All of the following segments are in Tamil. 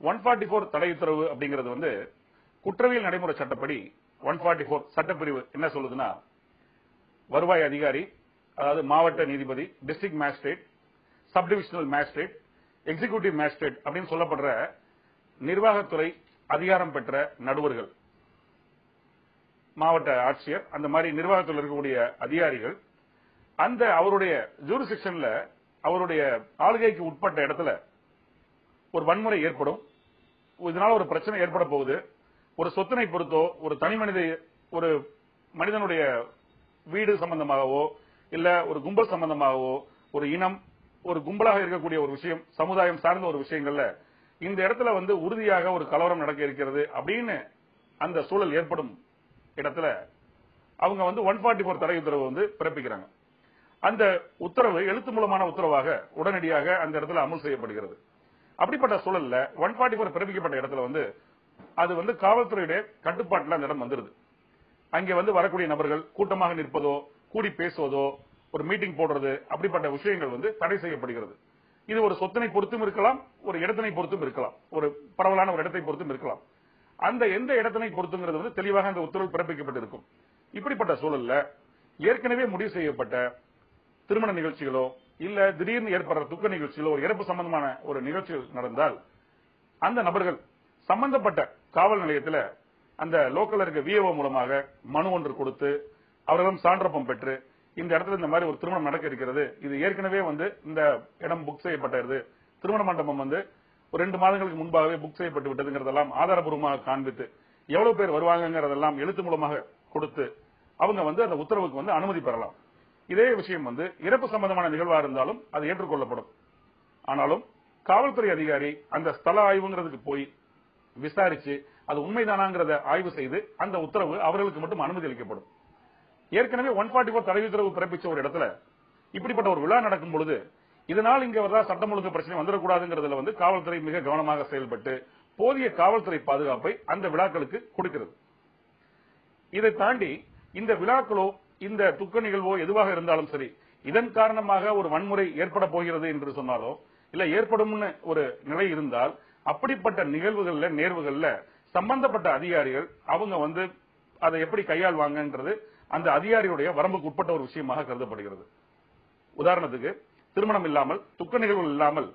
ஒன் ஃபார்ட்டி ஃபோர் தடை உத்தரவு அப்படிங்கிறது வந்து குற்றவியல் நடைமுறை சட்டப்படி ஒன் ஃபார்ட்டி ஃபோர் சட்டப்பிரிவு என்ன சொல்லுதுன்னா வருவாய் அதிகாரி அதாவது மாவட்ட நீதிபதி district magistrate subdivisional magistrate executive magistrate அப்படின்னு சொல்லப்படுற நிர்வாகத்துறை அதிகாரம் பெற்ற நடுவர்கள் மாவட்ட ஆட்சியர் அந்த மாதிரி நிர்வாகத்தில் இருக்கக்கூடிய அதிகாரிகள் அந்த அவருடைய ஜூரிசெக்ஷன்ல அவருடைய ஆளுகைக்கு உட்பட்ட இடத்துல ஒரு வன்முறை ஏற்படும். இதனால ஒரு பிரச்சனை ஏற்பட போகுது. ஒரு சொத்தினை பொறுத்தோ ஒரு தனி மனித ஒரு மனிதனுடைய வீடு சம்பந்தமாகவோ இல்ல ஒரு கும்பல் சம்பந்தமாகவோ ஒரு இனம் ஒரு கும்பலாக இருக்கக்கூடிய ஒரு விஷயம் சமுதாயம் சார்ந்த ஒரு விஷயங்கள்ல இந்த இடத்துல வந்து உறுதியாக ஒரு கலவரம் நடக்க இருக்கிறது அப்படின்னு அந்த சூழல் ஏற்படும் இடத்துல அவங்க வந்து ஒன் ஃபார்ட்டி ஃபோர் தடை உத்தரவு வந்து பிறப்பிக்கிறாங்க. அந்த உத்தரவு எழுத்து மூலமான உத்தரவாக உடனடியாக அந்த இடத்துல அமல் செய்யப்படுகிறது. அப்படிப்பட்ட சூழல்ல ஒன் ஃபார்ட்டி ஃபோர் பிறப்பிக்கப்பட்ட இடத்துல வந்து அது வந்து காவல்துறையுடைய கட்டுப்பாட்டுல அந்த இடம் வந்துருது. அங்கே வந்து வரக்கூடிய நபர்கள் கூட்டமாக நிற்பதோ கூடி பேசுவதோ ஒரு மீட்டிங் போடுறது அப்படிப்பட்ட விஷயங்கள் வந்து தடை செய்யப்படுகிறது. இது ஒரு சொத்தினை பொறுத்தும் இருக்கலாம் ஒரு இடத்தினை பொறுத்தும் இருக்கலாம் ஒரு பரவலான ஒரு இடத்தை பொறுத்தும் இருக்கலாம். அந்த எந்த இடத்தினை பொறுத்துங்கிறது வந்து தெளிவாக அந்த உத்தரவு பிறப்பிக்கப்பட்டிருக்கும். இப்படிப்பட்ட சூழல்ல ஏற்கனவே முடிவு செய்யப்பட்ட திருமண நிகழ்ச்சிகளோ இல்ல திடீர்னு ஏற்படுற துக்க நிகழ்ச்சியில் ஒரு இறப்பு சம்பந்தமான ஒரு நிகழ்ச்சி நடந்தால் அந்த நபர்கள் சம்பந்தப்பட்ட காவல் நிலையத்துல அந்த லோக்கல்ல இருக்க விஏஓ மூலமாக மனு ஒன்று கொடுத்து அவர்களும் சான்றப்பம் பெற்று இந்த இடத்துல இந்த மாதிரி ஒரு திருமணம் நடக்க இருக்கிறது. இது ஏற்கனவே வந்து இந்த இடம் புக் செய்யப்பட்டது. திருமண மண்டபம் வந்து ஒரு ரெண்டு மாதங்களுக்கு முன்பாகவே புக் செய்யப்பட்டு விட்டதுங்கிறதெல்லாம் ஆதாரபூர்வமாக காண்பித்து எவ்வளவு பேர் வருவாங்கங்கிறதெல்லாம் எழுத்து மூலமாக கொடுத்து அவங்க வந்து அந்த உத்தரவுக்கு வந்து அனுமதி பெறலாம். இதே விஷயம் வந்து இறப்பு சம்பந்தமான நிகழ்வா இருந்தாலும் அது ஏற்றுக்கொள்ளப்படும். ஆனாலும் காவல்துறை அதிகாரி அந்த ஸ்தல ஆய்வுங்கிறதுக்கு போய் விசாரிச்சு அது உண்மைதானாங்கிறத ஆய்வு செய்து அந்த உத்தரவு அவர்களுக்கு மட்டும் அனுமதி அளிக்கப்படும். ஏற்கனவே ஒன் ஃபார்ட்டி ஃபோர் தடை உத்தரவு பிறப்பிச்ச ஒரு இடத்துல இப்படிப்பட்ட ஒரு விழா நடக்கும் பொழுது இதனால் இங்க வரதா சட்டம் ஒழுங்கு பிரச்சனை வந்துடக்கூடாதுங்கிறதுல வந்து காவல்துறை மிக கவனமாக செயல்பட்டு போதிய காவல்துறை பாதுகாப்பை அந்த விழாக்களுக்கு கொடுக்கிறது. இதை தாண்டி இந்த விழாக்களோ இந்த துக்க நிகழ்வோ எதுவாக இருந்தாலும் சரி இதன் காரணமாக ஒரு வன்முறை ஏற்பட போகிறது என்று சொன்னாலோ இல்ல ஏற்படும்னு ஒரு நிலை இருந்தால் அப்படிப்பட்ட நிகழ்வுகள்ல நேர்வுகள்ல சம்பந்தப்பட்ட அதிகாரிகள் அவங்க வந்து அதை எப்படி கையாள்வாங்கன்றது அந்த அதிகாரியுடைய வரம்புக்கு உட்பட்ட ஒரு விஷயமாக கருதப்படுகிறது. உதாரணத்துக்கு திருமணம் இல்லாமல் துக்க நிகழ்வுகள் இல்லாமல்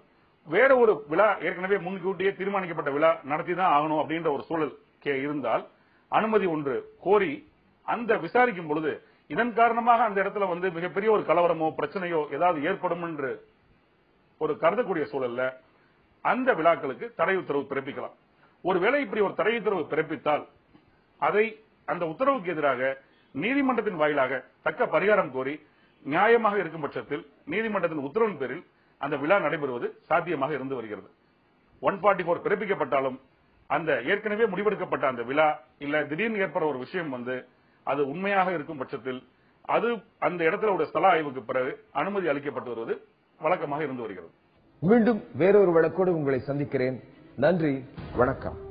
வேற ஒரு விழா ஏற்கனவே முன்கூட்டியே தீர்மானிக்கப்பட்ட விழா நடத்தி தான் ஆகணும் அப்படின்ற ஒரு சூழல் கே- இருந்தால் அனுமதி ஒன்று கோரி அந்த விசாரிக்கும் பொழுது இதன் காரணமாக அந்த இடத்துல வந்து மிகப்பெரிய ஒரு கலவரமோ பிரச்சனையோ ஏதாவது ஏற்படும் என்று ஒரு கருதக்கூடிய சூழல்ல அந்த விழாக்களுக்கு தடை உத்தரவு பிறப்பிக்கலாம். ஒருவேளை இப்படி ஒரு தடை உத்தரவு பிறப்பித்தால் அதை அந்த உத்தரவுக்கு எதிராக நீதிமன்றத்தின் வாயிலாக தக்க பரிகாரம் கோரி நியாயமாக இருக்கும் பட்சத்தில் நீதிமன்றத்தின் உத்தரவின் பேரில் அந்த விழா நடைபெறுவது சாத்தியமாக இருந்து வருகிறது. ஒன் ஃபார்ட்டி ஃபோர் பிறப்பிக்கப்பட்டாலும் அந்த ஏற்கனவே முடிவெடுக்கப்பட்ட அந்த விழா இல்ல திடீர்னு ஏற்படுற ஒரு விஷயம் வந்து அது உண்மையாக இருக்கும் பட்சத்தில் அது அந்த இடத்துல ஒரு ஸ்தல ஆய்வுக்கு பிறகு அனுமதி அளிக்கப்பட்டு வருவது வழக்கமாக இருந்து வருகிறது. மீண்டும் வேறொரு வழக்கோடு உங்களை சந்திக்கிறேன். நன்றி. வணக்கம்.